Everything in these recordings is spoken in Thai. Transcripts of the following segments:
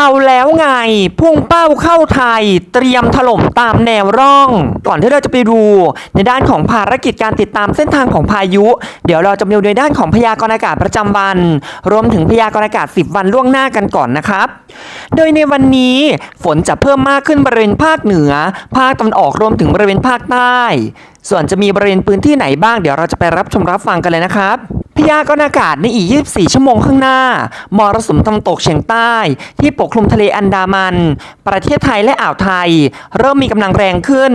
เอาแล้วไง พุ่งเป้าเข้าไทย เตรียมถล่มตามแนวร่อง ก่อนที่เราจะไปดูในด้านของภารกิจการติดตามเส้นทางของพายุ เดี๋ยวเราจะมาดูในด้านของพยากรณ์อากาศประจำวัน รวมถึงพยากรณ์อากาศ 10 วันล่วงหน้ากันก่อนนะครับ โดยในวันนี้ฝนจะเพิ่มมากขึ้นบริเวณภาคเหนือ ภาคตะวันออกรวมถึงบริเวณภาคใต้ ส่วนจะมีบริเวณพื้นที่ไหนบ้างเดี๋ยวเราจะไปรับชมรับฟังกันเลยนะครับ พยากรณ์อากาศในอีก 24 ชั่วโมงข้างหน้า มรสุมตะวันตกเฉียงใต้ ที่ปกคลุมทะเลอันดามัน ประเทศไทยและอ่าวไทย เริ่มมีกำลังแรงขึ้น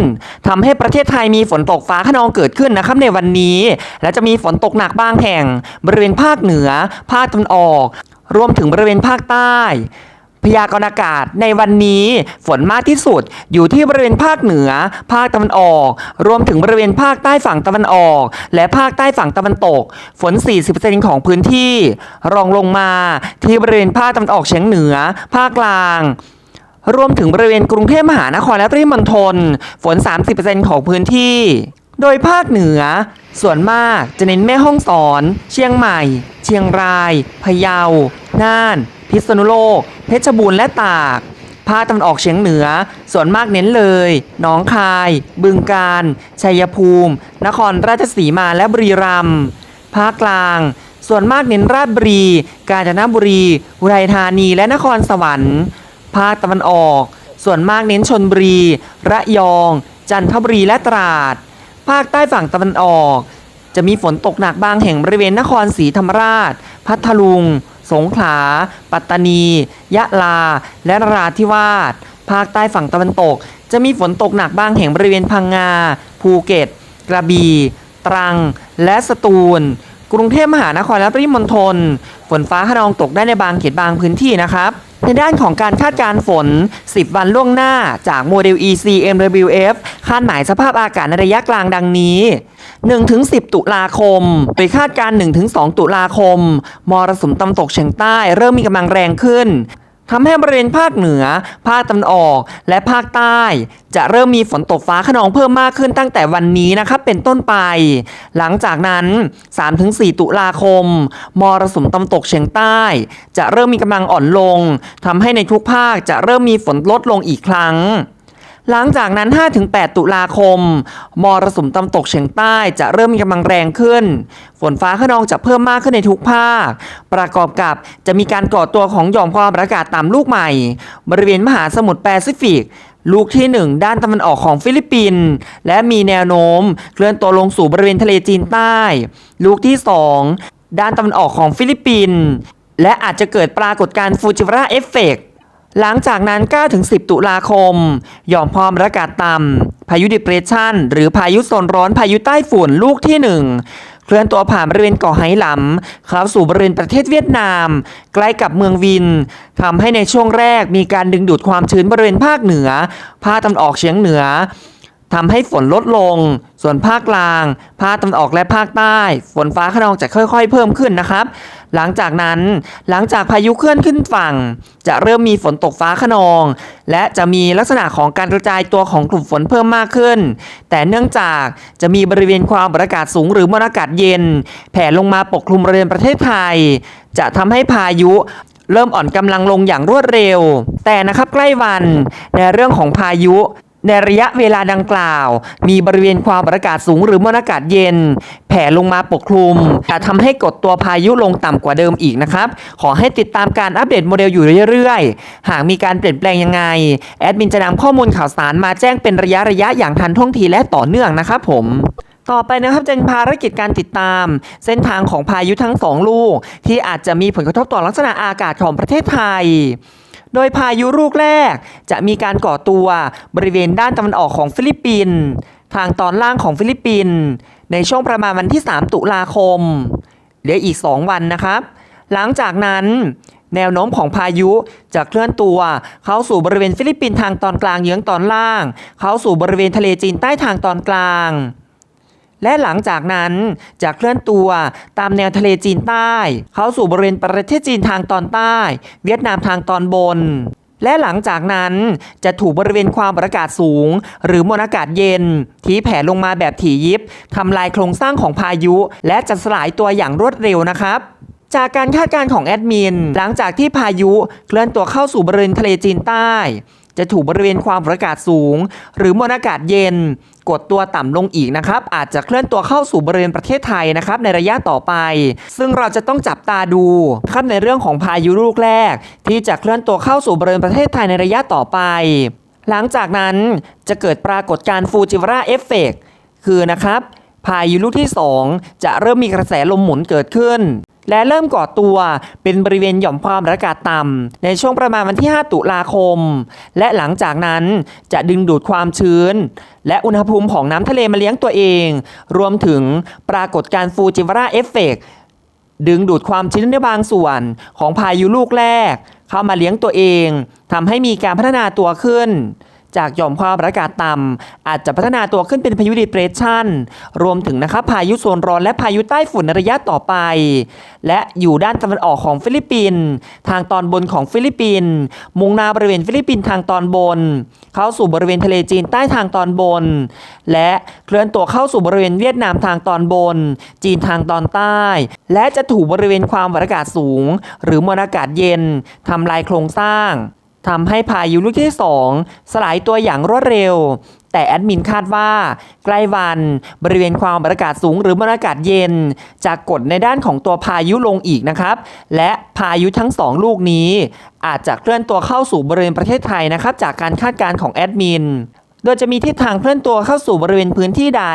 ทำให้ประเทศไทยมีฝนตกฟ้าขนองเกิดขึ้นนะครับในวันนี้ และจะมีฝนตกหนักบางแห่ง บริเวณภาคเหนือ ภาคตะวันออก รวมถึงบริเวณภาคใต้ พยากรณ์อากาศในวันนี้ฝนมากที่สุดอยู่ที่บริเวณภาคเหนือ ภาคตะวันออก รวมถึงบริเวณภาคใต้ฝั่งตะวันออก และภาคใต้ฝั่งตะวันตก ฝน 40%ของพื้นที่ รองลงมาที่บริเวณภาคตะวันออกเฉียงเหนือ ภาคกลางรวมถึงบริเวณกรุงเทพมหานครและปริมณฑลฝน 30%ของพื้นที่ โดยภาคเหนือ ส่วนมากจะเน้นแม่ห้องสอน เชียงใหม่ เชียงราย พะเยา น่าน พิษณุโลก เพชรบูรณ์และตากภาคตะวันออกเฉียงเหนือ ส่วนมากเน้นเลย หนองคาย บึงกาฬ ชัยภูมิ นครราชสีมาและบุรีรัมย์ ภาคกลาง ส่วนมากเน้นราชบุรี กาญจนบุรี อุทัยธานี และนครสวรรค์ ภาคตะวันออก ส่วนมากเน้นชนบุรี ระยอง จันทบุรี และตราด ภาคใต้ฝั่งตะวันออก จะมีฝนตกหนักบางแห่งบริเวณนครศรีธรรมราช พัทลุง สงขลา ปัตตานี ยะลา และนราธิวาส ภาคใต้ฝั่งตะวันตก จะมีฝนตกหนักบางแห่งบริเวณพังงา ภูเก็ต กระบี่ ตรัง และสตูล กรุงเทพมหานครและปริมณฑล ฝนฟ้าขนองตกได้ในบางเขตบางพื้นที่นะครับ ในด้านของการคาดการฝน 10 วันล่วงหน้าจากโมเดล ECMWF คาดหมายสภาพอากาศในระยะกลางดังนี้ 1-10 ตุลาคม โดยคาดการ 1-2 ตุลาคม มรสุมตะวันตกเฉียงใต้เริ่มมีกำลังแรงขึ้น ทำให้บริเวณภาคเหนือ ภาคตะวันออก และภาคใต้ จะเริ่มมีฝนตกฟ้าขนองเพิ่มมากขึ้นตั้งแต่วันนี้นะครับเป็นต้นไป หลังจากนั้น 3-4 ตุลาคม มรสุมตะวันตกเฉียงใต้ จะเริ่มมีกำลังอ่อนลงทำให้ในทุกภาคจะเริ่มมีฝนลดลงอีกครั้ง หลังจากนั้น 5-8 ตุลาคม มรสุมตะวันตกเฉียงใต้จะเริ่มมีกำลังแรงขึ้น ฝนฟ้าขนองจะเพิ่มมากขึ้นในทุกภาค ประกอบกับจะมีการก่อตัวของหย่อมความกดอากาศต่ำลูกใหม่ บริเวณมหาสมุทรแปซิฟิก ลูกที่ 1 ด้านตะวันออกของฟิลิปปินส์และมีแนวโน้ม เคลื่อนตัวลงสู่บริเวณทะเลจีนใต้ ลูกที่ 2 ด้านตะวันออกของฟิลิปปินส์และอาจจะเกิดปรากฏการณ์ฟูจิวระเอฟเฟกต์ หลังจากนั้น 9-10 ตุลาคม หย่อมความกดอากาศต่ำพายุดิเปรสชันหรือพายุโซนร้อนพายุใต้ฝุ่นลูกที่ 1 เคลื่อนตัวผ่านบริเวณเกาะไหหลำเข้าสู่บริเวณประเทศเวียดนาม ใกล้กับเมืองวินทำให้ในช่วงแรกมีการดึงดูดความชื้นบริเวณภาคเหนือ ภาคตะวันออกเฉียงเหนือทำให้ฝนลดลง ส่วนภาคกลาง ภาคตะวันออกและภาคใต้ ฝนฟ้าขนองจะค่อย ๆ เพิ่มขึ้นนะครับ หลังจากนั้นหลังจากพายุเคลื่อนขึ้นฝั่ง จะเริ่มมีฝนตกฟ้าขนอง และจะมีลักษณะของการกระจายตัวของกลุ่มฝนเพิ่มมากขึ้น แต่เนื่องจากจะมีบริเวณความกดอากาศสูงหรือมวลอากาศเย็น แผ่ลงมาปกคลุมบริเวณประเทศไทย จะทำให้พายุเริ่มอ่อนกำลังลงอย่างรวดเร็ว แต่นะครับใกล้วันในเรื่องของพายุ ในระยะเวลาดังกล่าว มีบริเวณความกดอากาศสูงหรือมวลอากาศเย็น แผ่ลงมาปกคลุมจะทำให้กดตัวพายุลงต่ำกว่าเดิมอีกนะครับ ขอให้ติดตามการอัปเดตโมเดลอยู่เรื่อยๆ หากมีการเปลี่ยนแปลงยังไง แอดมินจะนำข้อมูลข่าวสารมาแจ้งเป็นระยะระยะๆอย่างทันท่วงทีและต่อเนื่องนะครับผมต่อไปนะครับจะเป็นภารกิจการติดตาม เส้นทางของพายุทั้งสองลูก ที่อาจจะมีผลกระทบต่อลักษณะอากาศของประเทศไทย โดยพายุลูกแรก จะมีการก่อตัวบริเวณด้านตะวันออกของฟิลิปปินส์ทางตอนล่างของฟิลิปปินส์ในช่วงประมาณวันที่ 3 ตุลาคมเหลืออีก 2 วันนะครับ หลังจากนั้นแนวโน้มของพายุจะเคลื่อนตัว เข้าสู่บริเวณฟิลิปปินส์ทางตอนกลางเยื้องตอนล่าง เข้าสู่บริเวณทะเลจีนใต้ทางตอนกลาง และหลังจากนั้นจะเคลื่อนตัวตามแนวทะเลจีนใต้ เข้าสู่บริเวณประเทศจีนทางตอนใต้ เวียดนามทางตอนบน และหลังจากนั้นจะถูกบริเวณความกดอากาศสูง หรือมวลอากาศเย็น ที่แผ่ลงมาแบบถี่ยิบทำลายโครงสร้างของพายุ และจะสลายตัวอย่างรวดเร็วนะครับจากการคาดการณ์ของแอดมิน หลังจากที่พายุเคลื่อนตัวเข้าสู่บริเวณทะเลจีนใต้ จะถูกบริเวณความกดอากาศสูง หรือมวลอากาศเย็น กดตัวต่ำลงอีกนะครับ อาจจะเคลื่อนตัวเข้าสู่บริเวณประเทศไทยนะครับในระยะต่อไป ซึ่งเราจะต้องจับตาดูครับในเรื่องของพายุลูกแรก ที่จะเคลื่อนตัวเข้าสู่บริเวณประเทศไทยในระยะต่อไป หลังจากนั้นจะเกิดปรากฏการณ์ฟูจิวราเอฟเฟกคือนะครับ พายุลูกที่ 2 จะเริ่มมีกระแสลมหมุนเกิดขึ้น และเริ่มก่อตัวเป็นบริเวณหย่อมความกดอากาศต่ำในช่วงประมาณวันที่ 5 ตุลาคม และหลังจากนั้นจะดึงดูดความชื้น และอุณหภูมิของน้ำทะเลมาเลี้ยงตัวเอง รวมถึงปรากฏการณ์ฟูจิวาระเอฟเฟกดึงดูดความชื้นในบางส่วนของพายุลูกแรก เข้ามาเลี้ยงตัวเองทำให้มีการพัฒนาตัวขึ้น จากหย่อมความกดอากาศต่ำอาจจะพัฒนาตัวขึ้นเป็นพายุดิเปรสชันรวมถึงนะครับพายุโซนร้อนและพายุใต้ฝุ่นในระยะต่อไป และอยู่ด้านตะวันออกของฟิลิปปินส์ทางตอนบนของฟิลิปปินส์มุ่งหน้าบริเวณฟิลิปปินส์ทางตอนบน เข้าสู่บริเวณทะเลจีนใต้ทางตอนบน และเคลื่อนตัวเข้าสู่บริเวณเวียดนามทางตอนบน จีนทางตอนใต้ และจะถูกบริเวณความกดอากาศสูง หรือมวลอากาศเย็นทำลายโครงสร้าง ทำให้พายุลูกที่ 2 สลายตัวอย่างรวดเร็ว แต่แอดมินคาดว่า ใกล้วันบริเวณความกดอากาศสูงหรือมวลอากาศเย็น จะกดในด้านของตัวพายุลงอีกนะครับ และพายุทั้งสองลูกนี้ อาจจะเคลื่อนตัวเข้าสู่บริเวณประเทศไทยนะครับ จากการคาดการณ์ของแอดมินโดยจะมีทิศทางเคลื่อนตัวเข้าสู่บริเวณพื้นที่ใด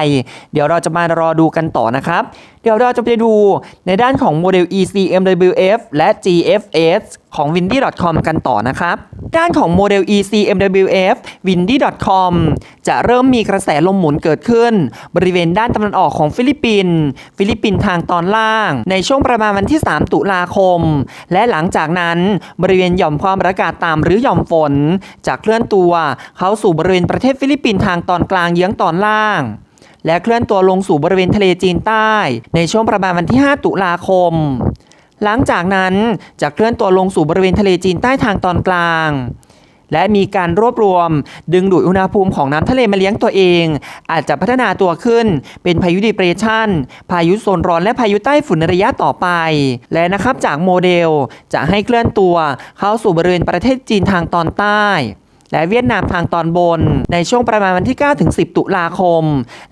เดี๋ยวเราจะมารอดูกันต่อนะครับเดี๋ยวเราจะไปดูในด้านของโมเดล ECMWF และ GFS ของ windy.com กันต่อนะครับ ด้านของโมเดล ECMWF windy.com จะเริ่มมีกระแสลมหมุนเกิดขึ้น บริเวณด้านตะวันออกของฟิลิปปินส์ฟิลิปปินส์ทางตอนล่าง ในช่วงประมาณวันที่ 3 ตุลาคม และหลังจากนั้นบริเวณหย่อมความกดอากาศต่ำหรือหย่อมฝน จะเคลื่อนตัว เข้าสู่บริเวณประเทศฟิลิปปินส์ทางตอนกลางเยื้องตอนล่าง และเคลื่อนตัวลงสู่บริเวณทะเลจีนใต้ ในช่วงประมาณวันที่ 5 ตุลาคม หลังจากนั้นจะเคลื่อนตัวลงสู่บริเวณทะเลจีนใต้ทางตอนกลางและมีการรวบรวม ดึงดูดอุณหภูมิของน้ำทะเลมาเลี้ยงตัวเอง อาจจะพัฒนาตัวขึ้น เป็นพายุดิเปรชันพายุโซนร้อนและพายุใต้ฝุ่นในระยะต่อไป และนะครับจากโมเดลจะให้เคลื่อนตัวเข้าสู่บริเวณประเทศจีนทางตอนใต้ และเวียดนามทางตอนบน ในช่วงประมาณวันที่ 9 ถึง 10 ตุลาคม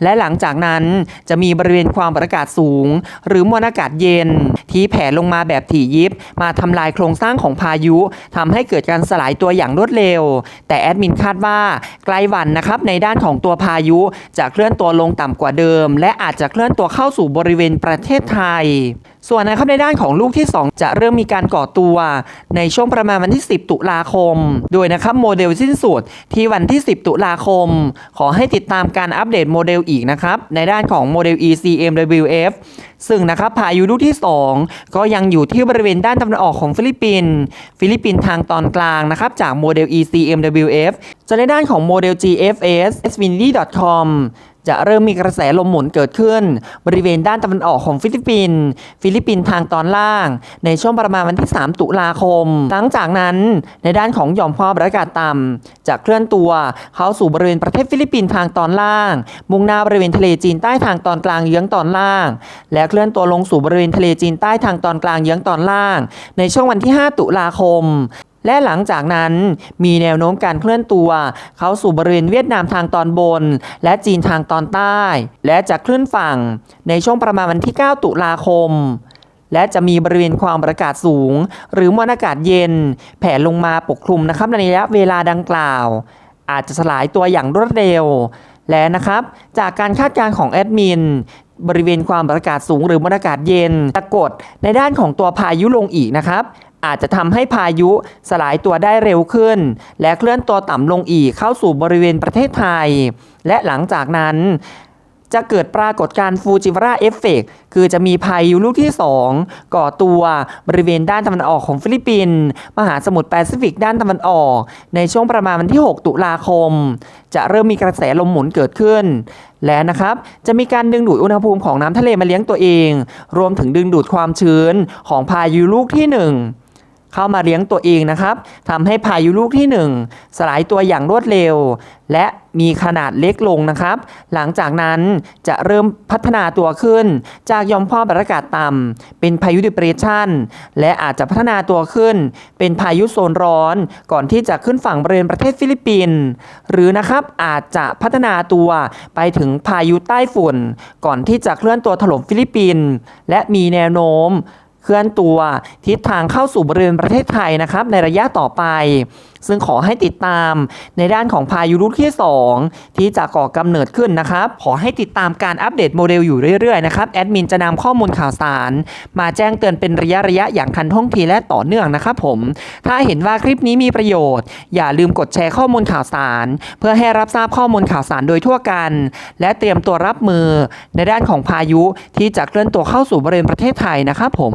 และหลังจากนั้นจะมีบริเวณความกดอากาศสูง หรือมวลอากาศเย็น ที่แผ่ลงมาแบบถี่ยิบ มาทำลายโครงสร้างของพายุ ทำให้เกิดการสลายตัวอย่างรวดเร็ว แต่แอดมินคาดว่าใกล้วันนะครับในด้านของตัวพายุจะเคลื่อนตัวลงต่ำกว่าเดิม และอาจจะเคลื่อนตัวเข้าสู่บริเวณประเทศไทย ส่วนนะครับในด้านของลูกที่ 2 จะเริ่มมีการก่อตัวในช่วงประมาณวันที่ 10 ตุลาคม โดยนะครับโมเดลสิ้นสุดที่วันที่ 10 ตุลาคม ขอให้ติดตามการอัปเดตโมเดลอีกนะครับในด้านของโมเดล ECMWF ซึ่งนะครับพายุลูกที่ 2 ก็ยังอยู่ที่บริเวณด้านตะวันออกของฟิลิปปินส์ฟิลิปปินส์ทางตอนกลางนะครับจากโมเดล ECMWF จะในด้านของโมเดล GFS swindy.com จะเริ่มมีกระแสลมหมุนเกิดขึ้น บริเวณด้านตะวันออกของฟิลิปปินส์ฟิลิปปินส์ทางตอนล่าง ในช่วงประมาณวันที่ 3 ตุลาคม หลังจากนั้นในด้านของหย่อมความกดอากาศต่ำจะเคลื่อนตัวเข้าสู่บริเวณประเทศฟิลิปปินส์ทางตอนล่าง มุ่งหน้าบริเวณทะเลจีนใต้ทางตอนกลางเยื้องตอนล่าง และเคลื่อนตัวลงสู่บริเวณทะเลจีนใต้ทางตอนกลางเยื้องตอนล่าง ในช่วงวันที่ 5 ตุลาคม และหลังจากนั้นมีแนวโน้มการเคลื่อนตัว เข้าสู่บริเวณเวียดนามทางตอนบน และจีนทางตอนใต้ และจะเคลื่อนฝั่งในช่วงประมาณวันที่ 9 ตุลาคมและจะมีบริเวณความกดอากาศสูง หรือมวลอากาศเย็น แผ่ลงมาปกคลุมนะครับในระยะเวลาดังกล่าว อาจจะสลายตัวอย่างรวดเร็ว และนะครับ จากการคาดการณ์ของแอดมิน บริเวณความกดอากาศสูงหรือมวลอากาศเย็นจะกดในด้านของตัวพายุลงอีกนะครับ อาจจะทำให้พายุสลายตัวได้เร็วขึ้น และเคลื่อนตัวต่ำลงอีกเข้าสู่บริเวณประเทศไทย และหลังจากนั้นจะเกิดปรากฏการณ์ฟูจิวาระเอฟเฟกคือจะมีพายุลูกที่ 2 ก่อตัวบริเวณด้านตะวันออกของฟิลิปปินส์มหาสมุทรแปซิฟิกด้านตะวันออก ในช่วงประมาณวันที่ 6 ตุลาคม จะเริ่มมีกระแสลมหมุนเกิดขึ้น และนะครับ จะมีการดึงดูดอุณหภูมิของน้ำทะเลมาเลี้ยงตัวเอง รวมถึงดึงดูดความชื้นของพายุลูกที่ 1 เข้ามาเลี้ยงตัวเองนะครับทำให้พายุลูกที่ 1 สลายตัวอย่างรวดเร็ว และมีขนาดเล็กลงนะครับ หลังจากนั้นจะเริ่มพัฒนาตัวขึ้น จากยอมความกดอากาศต่ำเป็นพายุดิเปรสชันและอาจจะพัฒนาตัวขึ้น เป็นพายุโซนร้อน ก่อนที่จะขึ้นฝั่งบริเวณประเทศฟิลิปปินส์หรือนะครับอาจจะพัฒนาตัวไปถึงพายุใต้ฝุ่น ก่อนที่จะเคลื่อนตัวถล่มฟิลิปปินส์และมีแนวโน้ม เคลื่อนตัวทิศทางเข้าสู่บริเวณประเทศไทยนะครับในระยะต่อไป ซึ่งขอให้ติดตามในด้านของพายุลูกที่ 2 ที่จะก่อกำเนิดขึ้นนะครับ ขอให้ติดตามการอัปเดตโมเดลอยู่เรื่อยๆนะครับแอดมินจะนำข้อมูลข่าวสาร มาแจ้งเตือนเป็นระยะระยะๆอย่างทันท่วงทีและต่อเนื่องนะครับผม ถ้าเห็นว่าคลิปนี้มีประโยชน์ อย่าลืมกดแชร์ข้อมูลข่าวสาร เพื่อให้รับทราบข้อมูลข่าวสารโดยทั่วกัน และเตรียมตัวรับมือในด้านของพายุที่จะเคลื่อนตัวเข้าสู่บริเวณประเทศไทยนะครับผม